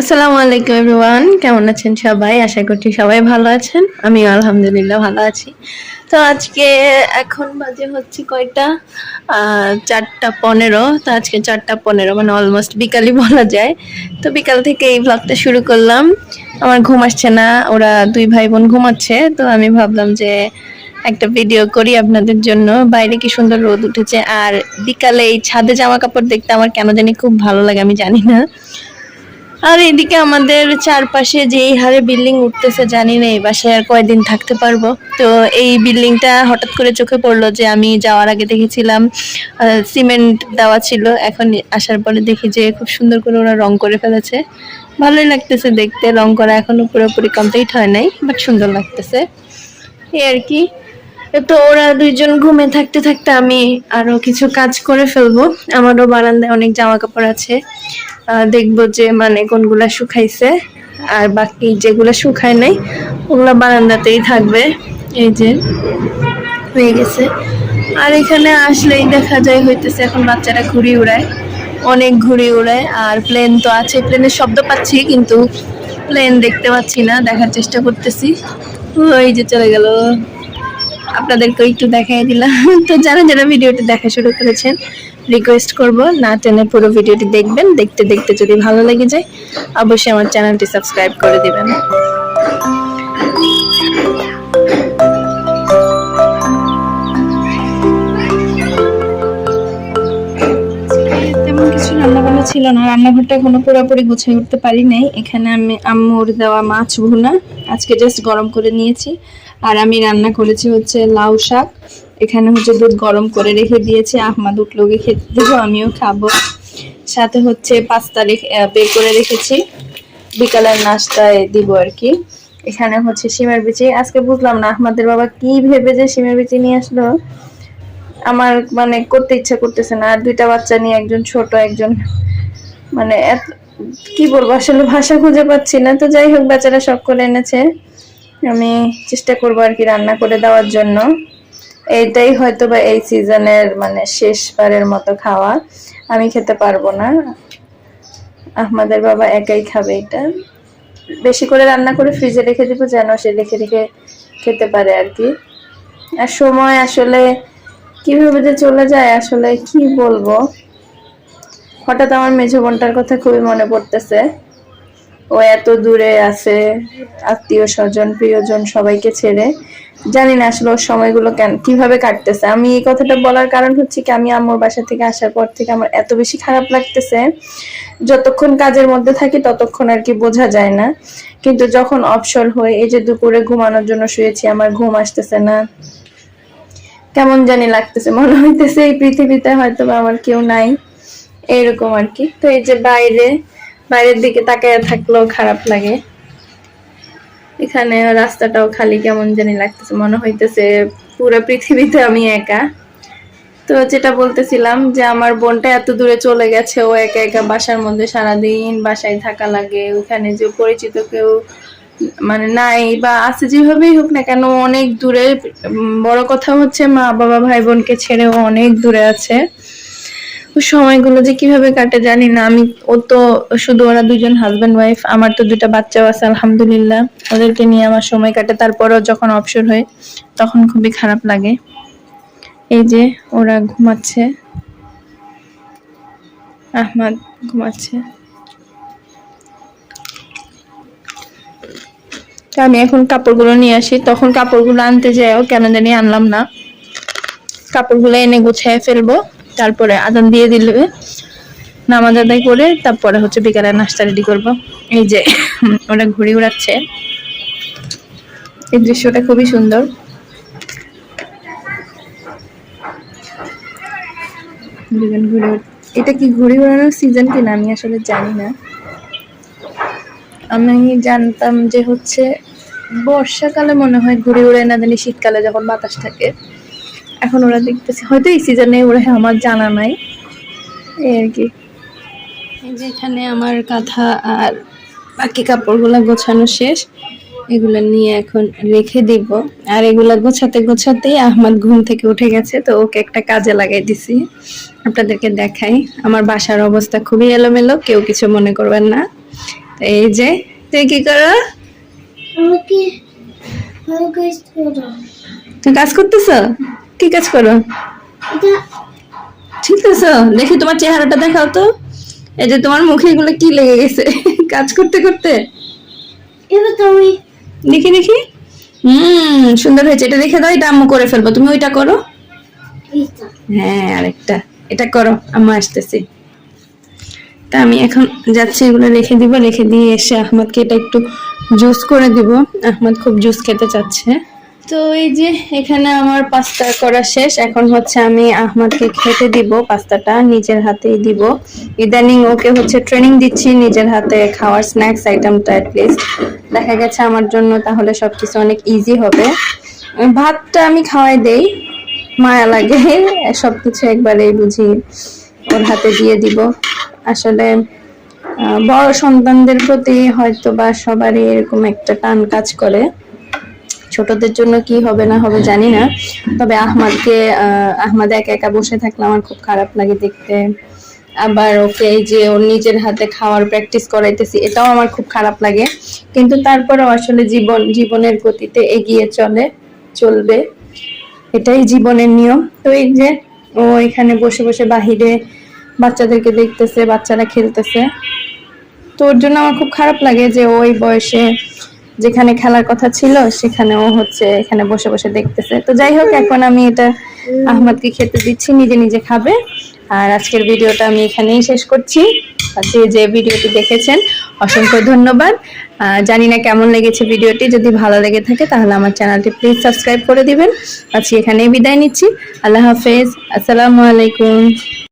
আসসালামু আলাইকুম এভরিওয়ান, কেমন আছেন সবাই? আশা করছি সবাই ভালো আছেন। আমি আলহামদুলিল্লাহ ভালো আছি। তো আজকে এখন বাজে হচ্ছে কয়টা? চারটা পনেরো। তো আজকে চারটা পনেরো মানে অলমোস্ট বিকালই বলা যায়। তো বিকাল থেকে এই ব্লগটা শুরু করলাম। আমার ঘুম আসছে না, ওরা দুই ভাই বোন ঘুমাচ্ছে। তো আমি ভাবলাম যে একটা ভিডিও করি আপনাদের জন্য। বাইরে কি সুন্দর রোদ উঠেছে। আর বিকালে এই ছাদে জামা কাপড় দেখতে আমার কেন জানি খুব ভালো লাগে, আমি জানি না। আর এদিকে আমাদের চারপাশে যে এই হারে বিল্ডিং উঠতেছে, জানি না, এই বাসায় আর কয়দিন থাকতে পারব। তো এই বিল্ডিংটা হঠাৎ করে চোখে পড়ল যে আমি যাওয়ার আগে দেখেছিলাম সিমেন্ট দেওয়া ছিল। এখন আসার পরে দেখি যে খুব সুন্দর করে ওরা রং করে ফেলেছে। ভালোই লাগতেছে দেখতে, রং করা এখনও পুরোপুরি কমপ্লিট হয় নাই বাট সুন্দর লাগতেছে। এই আর কি। তো ওরা দুইজন ঘুমে থাকতে থাকতে আমি আরও কিছু কাজ করে ফেলব। আমারও বারান্দায় অনেক জামা কাপড় আছে। দেখব যে মানে কোনগুলা শুকাইছে। আর বাকি যেগুলো শুকায় নাই, ওগুলো বারান্দাতেই থাকবে। এই যে, হয়ে গেছে। আর এখানে আসলেই দেখা যায় হইতেছে, এখন বাচ্চারা ঘুড়ি উড়ায়। অনেক ঘুড়ি উড়ায়, আর প্লেন তো আছে। প্লেনের শব্দ পাচ্ছি, কিন্তু প্লেন দেখতে পাচ্ছি না, দেখার চেষ্টা করতেছি। ওই যে চলে গেল। আপনাদেরকে একটু দেখাই দিলাম। তো যারা যারা ভিডিওটি দেখা শুরু করেছেন রিকোয়েস্ট করব না টেনে পুরো ভিডিওটি দেখবেন, দেখতে দেখতে যদি ভালো লেগে যায়, অবশ্যই আমার চ্যানেলটি সাবস্ক্রাইব করে দিবেন। তেমন কিছু ছিল না। রান্নাঘরটা এখনও পুরোপুরি গুছিয়ে উঠতে পারি নাই। এখানে আমি আম্মুর দেওয়া মাছ ভুনা আজকে জাস্ট গরম করে নিয়েছি। আর আমি রান্না করেছি হচ্ছে লাউ শাক। এখানে হচ্ছে দুধ গরম করে রেখে দিয়েছি। আহমাদ উঠলোকে খেতে দেবো আমিও খাব। সাথে হচ্ছে পাস্তা রেখে আহ, বের করে রেখেছি। বিকালের নাস্তায় দিব আর কি। এখানে হচ্ছে সিমের বিচি। আজকে বুঝলাম না আহমাদের বাবা কি ভেবে যে সিমের বিচি নিয়ে আসলো। আমার মানে করতে ইচ্ছা করতেছে না। আর দুইটা বাচ্চা নিয়ে একজন ছোট একজন মানে কি বলব? আসলে ভাষা খুঁজে পাচ্ছি না। তো যাই হোক বেচারা শখ করে এনেছে। আমি চেষ্টা করব আর কি রান্না করে দেওয়ার জন্য। এইটাই হয়তো বা এই সিজনের মানে শেষবারের মতো খাওয়া। আমি খেতে পারব না। আহমাদের বাবা একাই খাবে এটা। বেশি করে রান্না করে ফ্রিজে রেখে দিব যেন সে রেখে রেখে খেতে পারে আর কি। আর সময় আসলে কীভাবে যে চলে যায় আসলে কি বলব? হঠাৎ আমার মেঝো বোনটার কথা খুবই মনে পড়তেছে। ও এত দূরে আছে, আত্মীয় স্বজন, প্রিয়জন সবাইকে ছেড়ে। জানি না আসলে ওর সময়গুলো কেন, কীভাবে কাটতেছে। আমি এই কথাটা বলার কারণ হচ্ছে কি, আমি আম্মুর বাসা থেকে আসার পর থেকে আমার এত বেশি খারাপ লাগতেছে। যতক্ষণ কাজের মধ্যে থাকি, ততক্ষণ আর কি বোঝা যায় না। কিন্তু যখন অবসর হয় এই যে দুপুরে ঘুমানোর জন্য শুয়েছি, আমার ঘুম আসতেছে না। কেমন জানি লাগতেছে, মনে হইতেছে এই পৃথিবীতে হয়তো আমার কেউ নাই। এইরকম আর কি। তো এই যে বাইরে বাইরের দিকে তাকায় থাকলেও খারাপ লাগে। এখানে রাস্তাটাও খালি কেমন জানি লাগতেছে, মনে হইতেছে পুরো পৃথিবীতে আমি একা। তো যেটা বলতেছিলাম যে আমার বোনটা এত দূরে চলে গেছে, ও একা একা বাসার মধ্যে সারাদিন বাসায় থাকা লাগে, ওখানে যে পরিচিত কেউ মানে নাই বা আছে যেভাবেই হোক না কেন, অনেক দূরে বড় কথা হচ্ছে মা বাবা ভাই বোনকে ছেড়েও অনেক দূরে আছে। সময়গুলো যে কীভাবে কাটে জানি না। আমি, ও তো শুধু ওরা দুজন হাজবেন্ড ওয়াইফ আমার তো দুটা বাচ্চাও আছে, আলহামদুলিল্লাহ। ওদেরকে নিয়ে আমার সময় কাটে, তারপরেও যখন অবসর হয়, তখন খুবই খারাপ লাগে। এই যে ওরা ঘুমাচ্ছে। আহমাদ ঘুমাচ্ছে। আমি এখন কাপড়গুলো নিয়ে আসি। তখন কাপড়গুলো আনতে যাইও, কেন জানি আনলাম না। কাপড়গুলো এনে গুছিয়ে ফেলব। তারপরে আদান দিয়ে দিলে, নামাজ আদায় করে তারপরে হচ্ছে বিকালে নাস্তা রেডি করব। এই যে, ওরা ঘুড়ি উড়াচ্ছে। এই দৃশ্যটা খুবই সুন্দর। ঘুরে এটা কি ঘুড়ি উড়ানোর সিজন কিনা? আমি আসলে জানি না। আমি জানতাম যে হচ্ছে, বর্ষাকালে মনে হয় ঘুড়ি উড়ে না জানি শীতকালে যখন বাতাস থাকে। এখন ওরা দেখতেছি। হয়তো এই সিজনে ওরা আমার জানা নাই। এই আর কি। এই যে এখানে আমার কাঁথা আর বাকি কাপড়গুলো গোছানো শেষ এগুলো নিয়ে এখন রেখে দিব। আর এগুলা গোছাতে গোছাতেই আহমদ ঘুম থেকে উঠে গেছে তো ওকে একটা কাজে লাগাই দিছি। আপনাদেরকে দেখাই। আমার বাসার অবস্থা খুবই এলোমেলো কেউ কিছু মনে করবেন না। এই যে তুই কি করো? তুমি কাজ করতেছ? কি কাজ করো। ঠিক আছে দেখি তোমার চেহারাটা দেখাও তো। এই যে তোমার মুখে এগুলো কি লেগে গেছে? কাজ করতে করতে। দেখি দেখি। হুম সুন্দর হয়েছে। এটা দেখে দাও এটা আম্মু করে ফেলব। তুমি ওইটা করো। হ্যাঁ আরেকটা। এটা করো আম্মু আসতেছি। তা আমি এখন যাচ্ছি এগুলো রেখে দিব। রেখে দিয়ে এসে আহমদকে এটা একটু জুস করে দিব। আহমদ খুব জুস খেতে চাচ্ছে। তো এই যে এখানে আমার পাস্তা করা শেষ, এখন হচ্ছে আমি আহমদকে খেতে দিব, পাস্তাটা নিজের হাতেই দিব। ইদানিং ওকে হচ্ছে ট্রেনিং দিচ্ছি, নিজের হাতে খাওয়ার স্ন্যাক্স আইটেমটা অ্যাটলিস্ট দেখা গেছে আমার জন্য তাহলে সব কিছু অনেক ইজি হবে। ভাতটা আমি খাওয়াই দেই, মায়া লাগে সব কিছু একবারেই বুঝি ওর হাতে দিয়ে দিব। আসলে বড় সন্তানদের প্রতি হয়তো বা সবারই এরকম একটা টান কাজ করে। ছোটদের জন্য কি হবে না হবে জানি না। তবে আহমাদকে আহ, আহমাদ একা একা বসে থাকলে আমার খুব খারাপ লাগে দেখতে। আবার ওকে এই যে ওর নিজের হাতে খাওয়ার প্র্যাকটিস করাইতেছি এটাও আমার খুব খারাপ লাগে। কিন্তু তারপরেও আসলে জীবন জীবনের গতিতে এগিয়ে চলে চলবে। এটাই জীবনের নিয়ম। তো এই যে ও এখানে বসে বসে বাহিরে বাচ্চাদেরকে দেখতেছে বাচ্চারা খেলতেছে। তো ওর জন্য আমার খুব খারাপ লাগে যে ওই বয়সে যেখানে খেলার কথা ছিল সেখানে ও হচ্ছে এখানে বসে বসে দেখতেছে। তো যাই হোক, এখন আমি এটা আহমদকে খেতে দিচ্ছি, নিজে নিজে খাবে। আর আজকের ভিডিওটা আমি এখানেই শেষ করছি। যে যে ভিডিওটি দেখেছেন, অসংখ্য ধন্যবাদ। জানি না কেমন লেগেছে ভিডিওটি, যদি ভালো লেগে থাকে তাহলে আমার চ্যানেলটি প্লিজ সাবস্ক্রাইব করে দিবেন। আজকে এখানেই বিদায় নিচ্ছি। আল্লাহ হাফেজ। আসসালামু আলাইকুম।